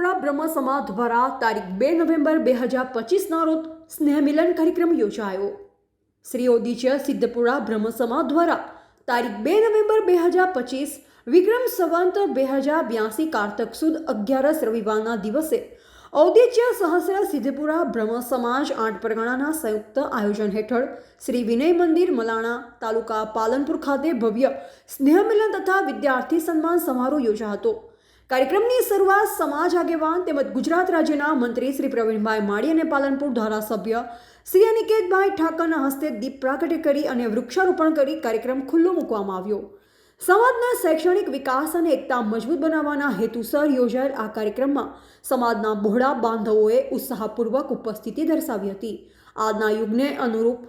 શ્રી બ્રહ્મ સમાજ દ્વારા તારીખ બે નવેમ્બર બે હજાર પચીસના રોજ સ્નેહ મિલન કાર્યક્રમ યોજાયો. શ્રી ઓદિચ્ય સિદ્ધપુરા બ્રહ્મ સમાજ દ્વારા તારીખ બે નવેમ્બર બે હજાર પચીસ, વિક્રમ સંવંત બે હજાર બ્યાસી કારતક સુદ અગિયારસ રવિવારના દિવસે ઔદિત્ય સહસ્ર સિદ્ધપુરા બ્રહ્મ સમાજ આઠ પરગણાના સંયુક્ત આયોજન હેઠળ શ્રી વિનય મંદિર, મલાણા તાલુકા પાલનપુર ખાતે ભવ્ય સ્નેહમિલન તથા વિદ્યાર્થી સન્માન સમારોહ યોજાયો હતો. કાર્યક્રમની શરૂઆત સમાજ આગેવાન તેમજ ગુજરાત રાજ્યના મંત્રી શ્રી પ્રવીણભાઈ માળી અને પાલનપુર ધારાસભ્ય શ્રી અનિકેતભાઈ ઠાકરના હસ્તે દીપ પ્રાગટ્ય કરી અને વૃક્ષારોપણ કરી કાર્યક્રમ ખુલ્લો મૂકવામાં આવ્યો. સમાજના શૈક્ષણિક વિકાસ અને એકતા મજબૂત બનાવવાના હેતુસર યોજાયેલ આ કાર્યક્રમમાં સમાજના બહોળા બાંધવોએ ઉત્સાહપૂર્વક ઉપસ્થિતિ દર્શાવી હતી. આજના યુગને અનુરૂપ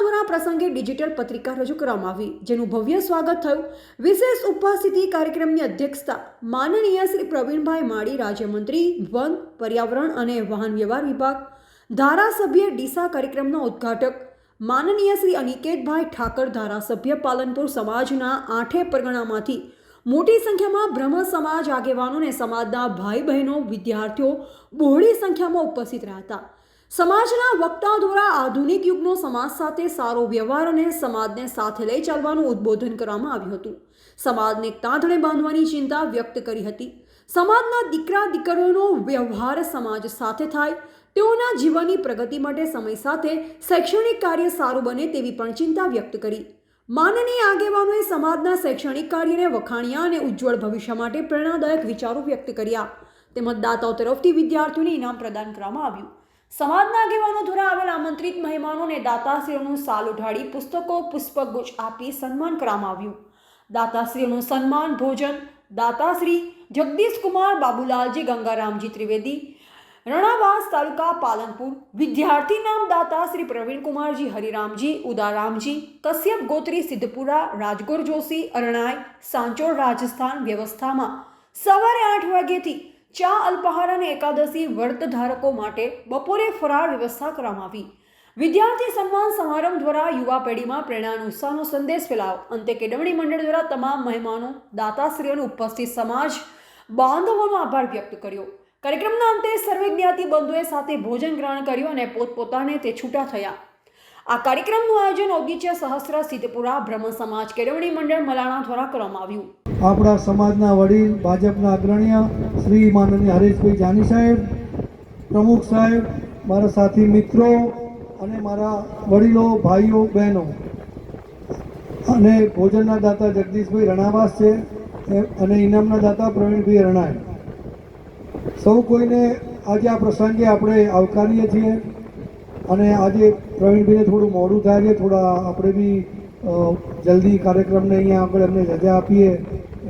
દ્વારા પ્રસંગે ડિજિટલ પત્રિકા રજૂ કરવામાં આવી, જેનું ભવ્ય સ્વાગત થયું. વિશેષ ઉપસ્થિતિ કાર્યક્રમની અધ્યક્ષતા માનનીય શ્રી પ્રવીણભાઈ માળી, રાજ્યમંત્રી, વન, પર્યાવરણ અને વાહન વ્યવહાર વિભાગ, ધારાસભ્ય ડીસા કાર્યક્રમના ઉદ્ઘાટક, માનનીય શ્રી અનિકેતભાઈ ઠાકર, ધારાસભ્ય પાલનપુર સમાજના આઠે પરગણામાંથી. મોટી સંખ્યામાં બ્રહ્મ સમાજ આગેવાનો અને સમાજના ભાઈ બહેનો, વિદ્યાર્થીઓ બહોળી સંખ્યામાં ઉપસ્થિત રહ્યા હતા. સમાજના વક્તા દ્વારા આધુનિક યુગનો સમાજ સાથે સારો વ્યવહાર અને સમાજને સાથે લઈ ચાલવાનું ઉદ્બોધન કરવામાં આવ્યું હતું. સમાજને તાંતણે બાંધવાની ચિંતા વ્યક્ત કરી હતી. સમાજના દીકરા દીકરીઓનો વ્યવહાર સમાજ સાથે થાય, તેઓના જીવનની પ્રગતિ માટે સમય સાથે શૈક્ષણિક કાર્ય સારું બને તેવી પણ ચિંતા વ્યક્ત કરી. માનનીય આગેવાનોએ સમાજના શૈક્ષણિક કાર્યને વખાણ્યા અને ઉજ્જવળ ભવિષ્ય માટે પ્રેરણાદાયક વિચારો વ્યક્ત કર્યા. તેમજ દાતાઓ તરફથી વિદ્યાર્થીઓને ઇનામ પ્રદાન કરવામાં આવ્યું. સમાજના આગેવાનો દ્વારા આવેલ આમંત્રિત મહેમાનોને દાતાશ્રીઓનું સાલ ઉઢાડી પુસ્તકો, પુષ્પગુચ્છ આપી સન્માન કરવામાં આવ્યું. દાતાશ્રીઓનું સન્માન, ભોજન, દાતાશ્રી જગદીશ કુમાર બાબુલાલજી, ગંગારામજી ત્રિવેદી, રણાવાસ તાલુકા પાલનપુર, વિદ્યાર્થી નામ દાતા શ્રી પ્રવીણકુમારજી હરિરામજી, ઉદારામજી, કશ્યપ ગોત્રી, સિદ્ધપુરા, રાજગોર જોશી અરણાય સાંચોળ રાજસ્થાન વ્યવસ્થામાં સવારે આઠ વાગ્યેથી ચા અલ્પહાર અને એકાદશી વ્રત ધારકો માટે બપોરે ફરાળ વ્યવસ્થા કરવામાં આવી. વિદ્યાર્થી સન્માન સમારંભ દ્વારા યુવા પેઢીમાં પ્રેરણાનો ઉત્સાહનો સંદેશ ફેલાવ અંતે કેળવણી મંડળ દ્વારા તમામ મહેમાનો, દાતાશ્રીઓનો ઉપસ્થિત સમાજ, બાંધવોનો આભાર વ્યક્ત કર્યો. કાર્યક્રમના અંતે સર્વે જ્ઞાતિ બંધુએ સાથે ભોજન ગ્રહણ કર્યું અને પોતપોતાને તે છૂટા થયા. આ કાર્યક્રમનું આયોજન ઔદિત્ય સહસ્ર સિદ્ધપુરા બ્રહ્મ સમાજ કેળવણી મંડળ મલાણા દ્વારા કરવામાં આવ્યું. આપણા સમાજના વડીલ, ભાજપના અગ્રણીય શ્રી માનનીય હરેશભાઈ જાની સાહેબ, પ્રમુખ સાહેબ, મારા સાથી મિત્રો અને મારા વડીલો, ભાઈઓ, બહેનો. અને ભોજનના દાતા જગદીશભાઈ રણાવાસ છે અને ઇનામના દાતા પ્રવીણભાઈ રણાય. સૌ કોઈને આજે આ પ્રસંગે આપણે આવકારીએ છીએ અને આજે પ્રવીણભાઈને થોડું મોડું થાય છે, થોડા આપણે બી જલ્દી કાર્યક્રમને અહીંયા આગળ એમને રજા આપીએ.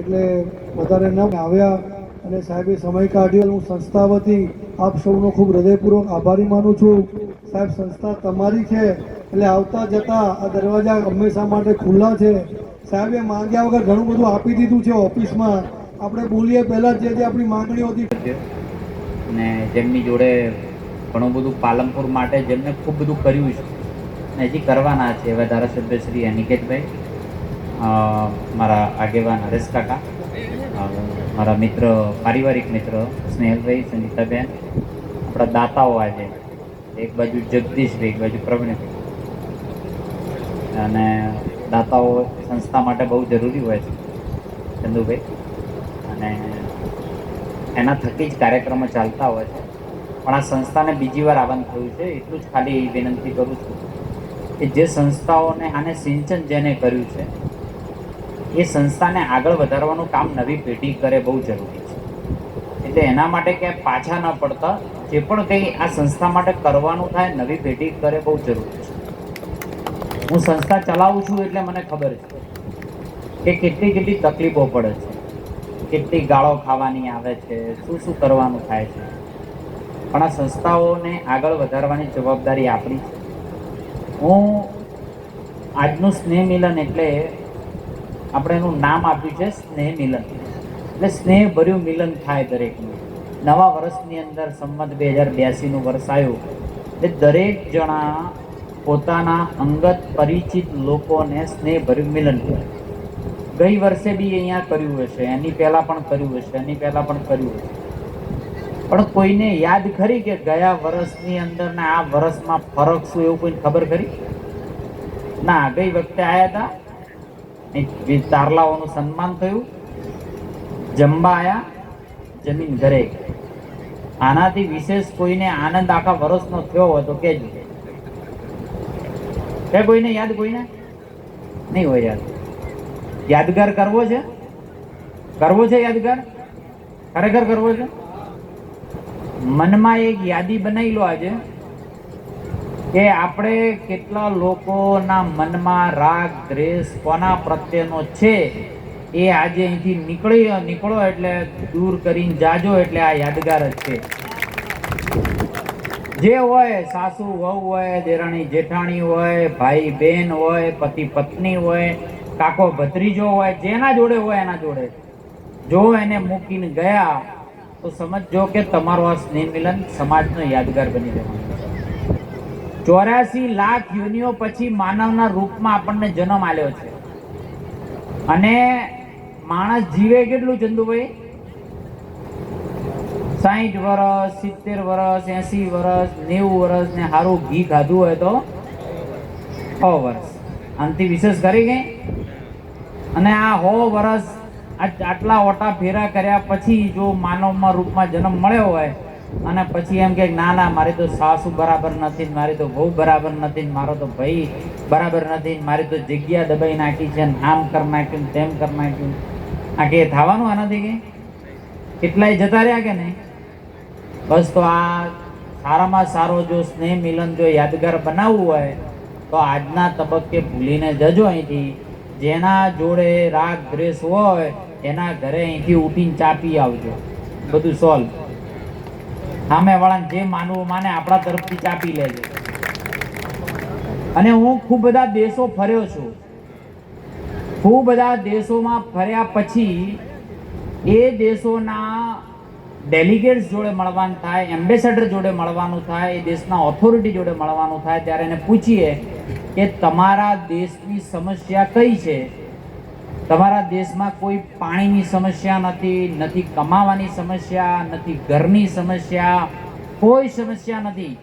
એટલે વધારે ન આવ્યા અને સાહેબે સમય કાઢ્યો. હું સંસ્થા વતી આપ સૌનો ખૂબ હૃદયપૂર્વક આભારી માનું છું. સાહેબ, સંસ્થા તમારી છે એટલે આવતા જતા આ દરવાજા હંમેશા માટે ખુલ્લા છે. સાહેબે માંગ્યા વગર ઘણું બધું આપી દીધું છે ઓફિસમાં. આપણે બોલીએ પહેલાં જે જે આપણી માંગણીઓ હતી. અને જેમની જોડે ઘણું બધું પાલનપુર માટે જેમને ખૂબ બધું કર્યું છે. ને હજી કરવાના છે એવા ધારાસભ્ય શ્રી અનિકેતભાઈ. મારા આગેવાન હરેશ કાકા મારા મિત્ર, પારિવારિક મિત્ર, સ્નેહલભાઈ, સંગીતાબેન, આપણા દાતાઓ આજે. એક બાજુ જગદીશભાઈ, એક બાજુ પ્રવીણભાઈ. અને દાતાઓ સંસ્થા માટે બહુ જરૂરી હોય છે, ચંદુભાઈ. અને એના થકી જ કાર્યક્રમો ચાલતા હોય છે. પણ આ સંસ્થાને બીજી વાર આવવાનું થયું છે, એટલું જ ખાલી વિનંતી કરું છું કે જે સંસ્થાઓને આને સિંચન જેને કર્યું છે એ સંસ્થાને આગળ વધારવાનું કામ નવી પેઢી કરે બહુ જરૂરી છે. એટલે એના માટે ક્યાંય પાછા ન પડતા જે પણ કંઈ આ સંસ્થા માટે કરવાનું થાય, નવી પેઢી કરે બહુ જરૂરી છે. હું સંસ્થા ચલાવું છું એટલે મને ખબર છે કે કેટલી કેટલી તકલીફો પડે છે. કેટલી ગાળો ખાવાની આવે છે, શું શું કરવાનું થાય છે. પણ આ સંસ્થાઓને આગળ વધારવાની જવાબદારી આપણી છે. હું આજનું સ્નેહ મિલન એટલે આપણે એનું નામ આપ્યું છે સ્નેહ મિલન. એટલે સ્નેહ ભર્યું મિલન થાય દરેકનું. નવા વર્ષની અંદર સંમત બે હજાર બ્યાસીનું વર્ષ આવ્યું. એટલે દરેક જણા પોતાના અંગત પરિચિત લોકોને સ્નેહ ભર્યું મિલન કરે ગઈ વર્ષે બી અહીંયા કર્યું હશે, એની પહેલાં પણ કર્યું હશે, એની પહેલાં પણ કર્યું હશે. પણ કોઈને યાદ ખરી કે ગયા વર્ષની અંદર ને આ વર્ષમાં ફરક શું, એવું કોઈને ખબર ખરી? ના, ગઈ વખતે આવ્યા હતા તારલાઓનું સન્માન થયું જમવા આયા જમીન ઘરે. આનાથી વિશેષ કોઈને આનંદ આખા વર્ષનો થયો હોય તો કેજો કે કોઈને યાદ કોઈને? નહીં હોય યાદ. યાદગાર કરવો છે? કરવો છે યાદગાર? ખરેખર કરવો છે? મનમાં એક યાદી બનાવી લો આજે. કે આપણે કેટલા લોકોના મનમાં રાગ, દ્વેષ, કોના પ્રત્યેનો છે, એ આજે અહીંથી નીકળી, નીકળો એટલે દૂર કરીને જાજો એટલે આ યાદગાર જ છે. જે હોય, સાસુ, વહુ હોય, દેરાણી, જેઠાણી હોય, ભાઈ બહેન હોય, પતિ, પત્ની હોય, કાકો, ભત્રીજો હોય, જેના જોડે હોય, એના જોડે. જો એને મૂકીને ગયા, તો સમજજો કે તમારો આ સ્નેહ મિલન સમાજનો યાદગાર બની જવાનો ચોર્યાસી લાખ યોનિઓ પછી માનવના રૂપમાં આપણને જન્મ આલ્યો છે. અને માણસ જીવે કેટલું ચંદુભાઈ? સાહીઠ વર્ષ સિત્તેર વર્ષ એસી વર્ષ નેવું વર્ષ ને સારું ઘી ખાધું હોય તો? છ વર્ષ આનાથી વિશેષ કરી ગઈ? અને આ હો વર્ષ આટલા ઓટા ફેરા કર્યા પછી જો માનવમાં રૂપમાં જન્મ મળ્યો હોય અને પછી એમ કે ના ના, મારી તો સાસુ બરાબર નથી મારી તો બહુ બરાબર નથી મારો તો ભાઈ બરાબર નથી મારી તો જગ્યા દબાઈ નાખી છે આમ કરી નાખ્યું તેમ કરી નાખ્યું. આ કે થવાનું આનાથી કે? કેટલાય જતા રહ્યા કે નહીં? બસ તો આ સારામાં સારો જો સ્નેહ મિલન જો યાદગાર બનાવવું હોય, તો આજના તબક્કે ભૂલીને જજો અહીંથી. જેના જોડે રાગ દ્વેષ હોય, એના ઘરે અહીંથી ઉઠીને ચાપી આવજો. બધું સોલ્વ સામે વાળાને જે માનવું માને આપણા તરફથી ચાપી લેજે. અને હું ખૂબ બધા દેશો ફર્યો છું. ખૂબ બધા દેશોમાં ફર્યા પછી એ દેશોના ડેલિગેટ્સ જોડે મળવાનું થાય, એમ્બેસેડર જોડે મળવાનું થાય, એ દેશના ઓથોરિટી જોડે મળવાનું થાય, ત્યારે એને પૂછીએ કે તમારા દેશની સમસ્યા કઈ છે? તમારા દેશમાં કોઈ પાણીની સમસ્યા નથી નથી કમાવાની સમસ્યા, નથી ઘરની સમસ્યા, કોઈ સમસ્યા નથી.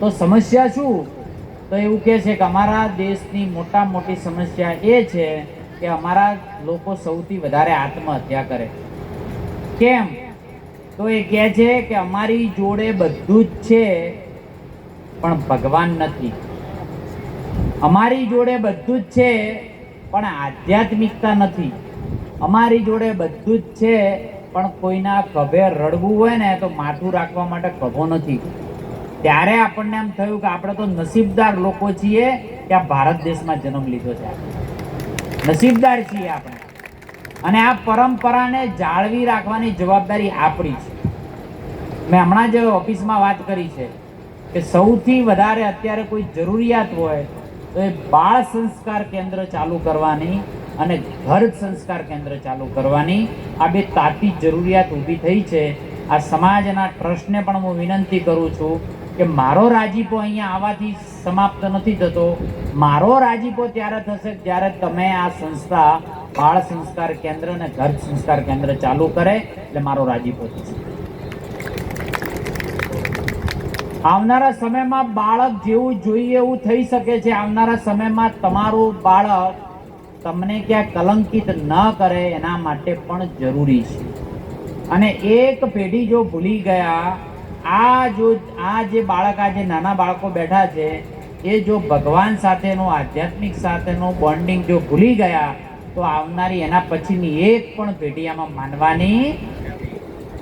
તો સમસ્યા શું? તો એવું કહે છે કે અમારા દેશની મોટા મોટી સમસ્યા એ છે કે અમારા લોકો સૌથી વધારે આત્મહત્યા કરે. કેમ? તો એ કહે છે કે અમારી જોડે બધું જ છે, પણ ભગવાન નથી. અમારી જોડે બધું જ છે પણ આધ્યાત્મિકતા નથી. અમારી જોડે બધું જ છે, પણ કોઈના ખભે રડવું હોય ને તો માથું રાખવા માટે ખભો નથી. ત્યારે આપણને એમ થયું કે આપણે તો નસીબદાર લોકો છીએ કે આ ભારત દેશમાં જન્મ લીધો છે. નસીબદાર છીએ આપણે. અને આ પરંપરાને જાળવી રાખવાની જવાબદારી આપણી છે. મેં હમણાં જ ઓફિસમાં વાત કરી છે કે સૌથી વધારે અત્યારે કોઈ જરૂરિયાત હોય તો એ બાળ સંસ્કાર કેન્દ્ર ચાલુ કરવાની અને ઘર સંસ્કાર કેન્દ્ર ચાલુ કરવાની આ બે તાતી જરૂરિયાત ઊભી થઈ છે. આ સમાજના ટ્રસ્ટને પણ હું વિનંતી કરું છું કે મારો રાજીપો અહીંયા આવવાથી સમાપ્ત નથી થતો. મારો રાજીપો ત્યારે થશે જ્યારે તમે આ સંસ્થા બાળ સંસ્કાર કેન્દ્ર અને ઘર સંસ્કાર કેન્દ્ર ચાલુ કરે એટલે મારો રાજીપો થશે. આવનારા સમયમાં બાળક જેવું જોઈએ એવું થઈ શકે છે. આવનારા સમયમાં તમારું બાળક તમને ક્યાં કલંકિત ન કરે એના માટે પણ જરૂરી છે. અને એક પેઢી જો ભૂલી ગયા, આ જો, આ જે બાળક, આ જે નાના બાળકો બેઠા છે, એ જો ભગવાન સાથેનું, આધ્યાત્મિક સાથેનું બોન્ડિંગ જો ભૂલી ગયા, તો આવનારી એના પછીની એક પણ પેઢી આમાં માનવાની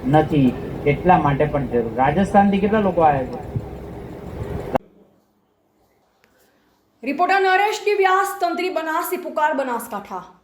નથી. એટલા માટે પણ જરૂર. રાજસ્થાનથી કેટલા લોકો આવ્યા છે? રિપોર્ટર નરેશ વ્યાસ તંત્રી બનાસથી પુકાર બનાસકાંઠા.